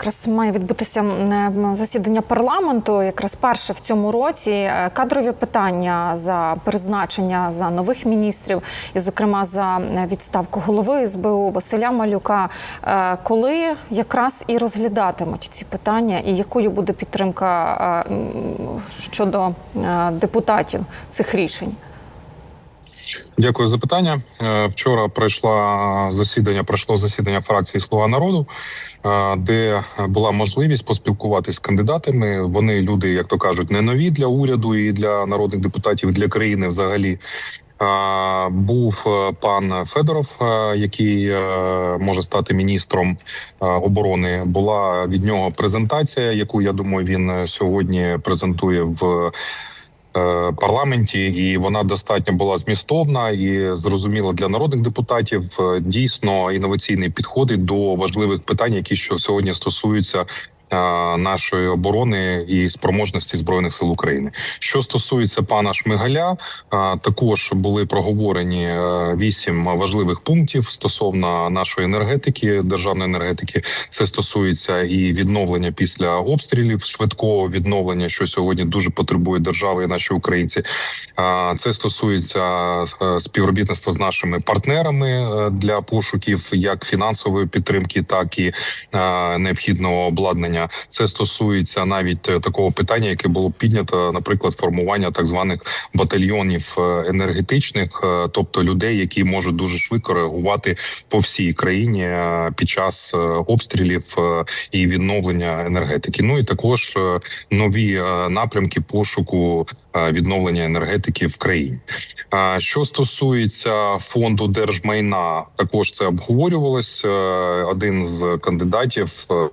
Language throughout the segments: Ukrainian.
Якраз має відбутися м, засідання парламенту, якраз перше в цьому році. Е, Кадрові питання за призначення за нових міністрів, і, зокрема, за е, відставку голови СБУ Василя Малюка. Е, Коли якраз і розглядатимуть ці питання, і якою буде підтримка е, щодо е, депутатів цих рішень? Дякую за питання. Е, Вчора пройшла засідання. Пройшло засідання фракції Слуга народу, е, де була можливість поспілкуватися з кандидатами. Вони люди, як то кажуть, не нові для уряду і для народних депутатів, для країни взагалі. Е, Був пан Федоров, який може стати міністром оборони. Була від нього презентація, яку я думаю, він сьогодні презентує в парламенті, і вона достатньо була змістовна і зрозуміла для народних депутатів. Е, Дійсно інноваційний підходить до важливих питань, які що сьогодні стосуються. Е, Нашої оборони і спроможності збройних сил України. Що стосується пана Шмигаля, е, також були проговорені е, вісім важливих пунктів стосовно нашої енергетики, державної енергетики. Це стосується і відновлення після обстрілів, швидкого відновлення, що сьогодні дуже потребує держава і наші українці. Це стосується співробітництва з нашими партнерами для пошуків як фінансової підтримки, так і необхідного обладнання. Це стосується навіть е, такого питання, яке було піднято, наприклад, формування так званих батальйонів е, енергетичних, е, тобто людей, які можуть дуже швидко реагувати по всій країні під час обстрілів і відновлення енергетики. Ну і також нові напрямки пошуку відновлення енергетики в країні. Е, Що стосується фонду держмайна, також це обговорювалось. Е, Один з кандидатів е,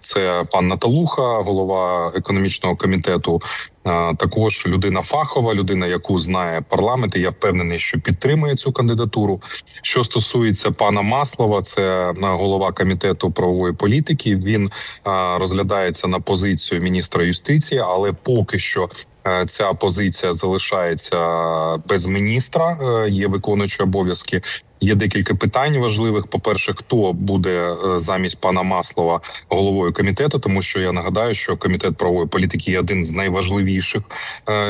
це пан Наталуха, голова економічного комітету. Е, Також людина фахова, людина, яку знає парламент. і Я впевнений, що підтримує цю кандидатуру. Що стосується пана Маслова, це е, голова комітету правової політики. Він е, розглядається на позицію міністра юстиції, але поки що. Е, Ця позиція залишається без міністра. е, Є виконуючі обов'язки. Є декілька питань важливих. По перше, хто буде е, замість пана Маслова головою комітету, тому що я нагадаю, що комітет правової політики є один з найважливіших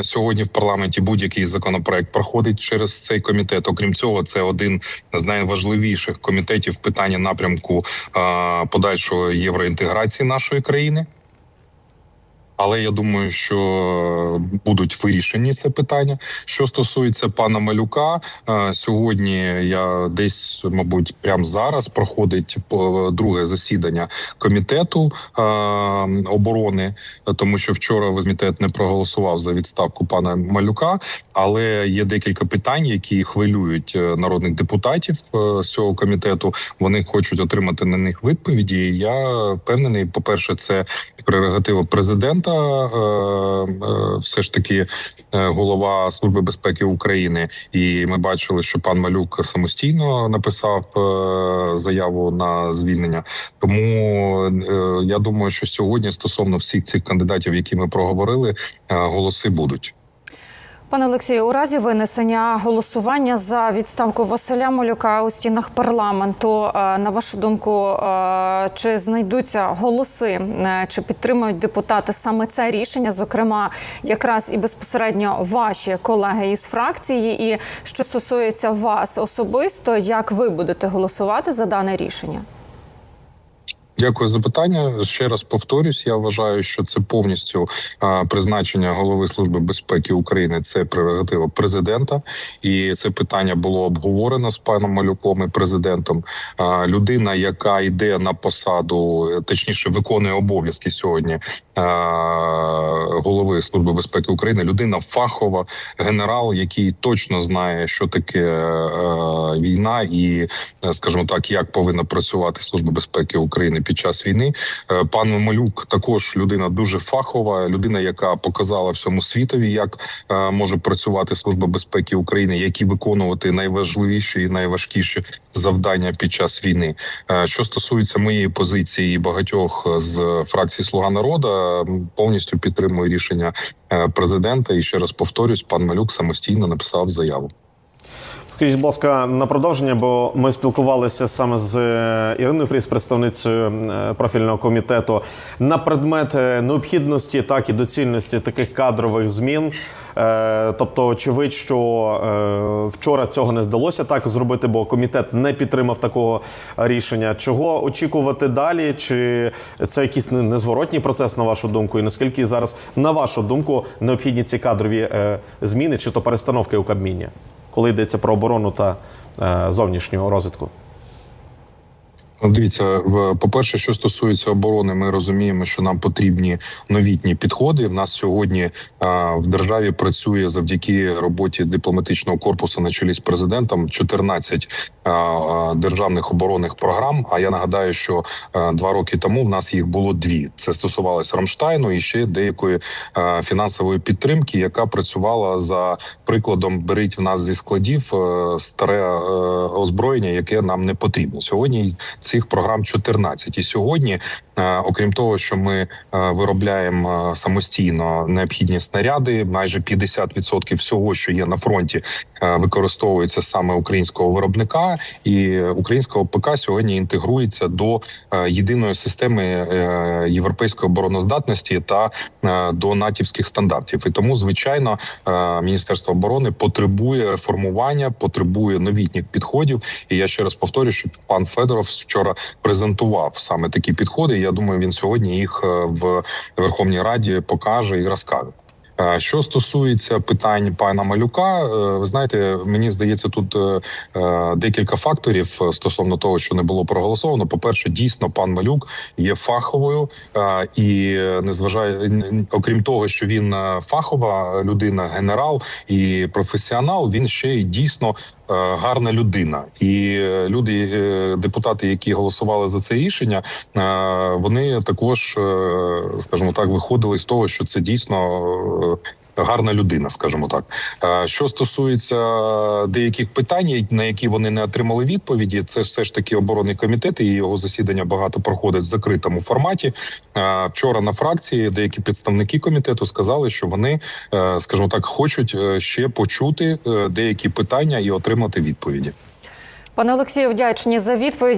сьогодні в парламенті. Будь-який законопроект проходить через цей комітет. Окрім цього, це один з найважливіших комітетів питання напрямку подальшої євроінтеграції нашої країни. Але я думаю, що будуть вирішені це питання. Що стосується пана Малюка, е, сьогодні я десь, мабуть, прямо зараз проходить по- друге засідання комітету е, оборони, тому що вчора комітет не проголосував за відставку пана Малюка. Але є декілька питань, які хвилюють е, народних депутатів е, з цього комітету. Вони хочуть отримати на них відповіді. Я впевнений, по перше, це прерогатива президента, е, е, все ж таки е, голова служби безпеки України. І ми бачили, що пан Малюк самостійно написав заяву на звільнення. Тому я думаю, що сьогодні стосовно всіх цих кандидатів, які ми проговорили, голоси будуть. Пане Олексію, у разі винесення голосування за відставку Василя Малюка у стінах парламенту, е, на вашу думку, е, чи знайдуться голоси, е, чи підтримують депутати саме це рішення, зокрема, якраз і безпосередньо ваші колеги із фракції, і що стосується вас особисто, як ви будете голосувати за дане рішення? Дякую за питання. Ще раз повторюсь. Я вважаю, що це повністю призначення голови служби безпеки України. Це прерогатива президента, і це питання було обговорено з паном Малюком і президентом. Людина, яка йде на посаду, е, точніше виконує обов'язки сьогодні. Голови служби безпеки України, людина фахова, генерал, який точно знає, що таке е, війна, і е, скажімо так, як повинна працювати служба безпеки України під час війни. Е, Пан Малюк також людина дуже фахова, людина, яка показала всьому світові, як е, може працювати служба безпеки України, які виконувати найважливіші і найважкіші завдання під час війни. Е, Що стосується моєї позиції багатьох з фракції Слуга народу, повністю підтримую рішення президента. І ще раз повторюсь, пан Малюк самостійно написав заяву. Скажіть, будь ласка, на продовження, бо ми спілкувалися саме з е, Іриною Фріс, представницею е, профільного комітету, на предмет е, необхідності, так і доцільності таких кадрових змін. Тобто, очевидь, що вчора цього не здалося так зробити, бо комітет не підтримав такого рішення. Чого очікувати далі? Чи це якийсь не- незворотній процес, на вашу думку? І наскільки зараз, на вашу думку, необхідні ці кадрові зміни чи то перестановки у Кабміні? Коли йдеться про оборону та зовнішнього розвитку? Ну, Дивіться, в- по-перше, що стосується оборони, ми розуміємо, що нам потрібні новітні підходи. В нас сьогодні в державі працює завдяки роботі дипломатичного корпусу на чолі з президентом 14 а, а, державних оборонних програм. А я нагадаю, що два роки тому в нас їх було дві. Це стосувалося Рамштайну і ще деякої фінансової підтримки, яка працювала за прикладом беріть в нас зі складів е, старе е, озброєння, яке нам не потрібно сьогодні цих програм 14. І сьогодні, окрім того, що ми е, виробляємо е, самостійно необхідні снаряди, майже 50% всього, що є на фронті, е, використовується саме українського виробника, і українського ПК сьогодні інтегрується до е, єдиної системи е, європейської обороноздатності та е, до натівських стандартів. І тому, звичайно, е, Міністерство оборони потребує реформування, потребує новітніх підходів. І я ще раз повторю, що пан Федоров вчора презентував саме такі підходи. Я думаю, він сьогодні їх е, в Верховній Раді покаже і розкаже. Е, Що стосується питань пана Малюка, е, ви знаєте, мені здається, тут декілька факторів стосовно того, що не було проголосовано. По перше, дійсно, пан Малюк є фаховою і незважає, н- н- окрім того, що він фахова людина, генерал і професіонал, він ще й дійсно гарна людина. І е, люди, е, депутати, які голосували за це рішення, е, вони також, е, скажімо так, виходили з того, що це дійсно. Гарна людина, скажімо так. Е, Що стосується деяких питань, на які вони не отримали відповіді, це все ж таки оборонний комітет і його засідання багато проходить в закритому форматі. Е, Вчора на фракції деякі представники комітету сказали, що вони, е, скажімо так, хочуть ще почути деякі питання і отримати відповіді. Пане Олексію, вдячні за відповідь.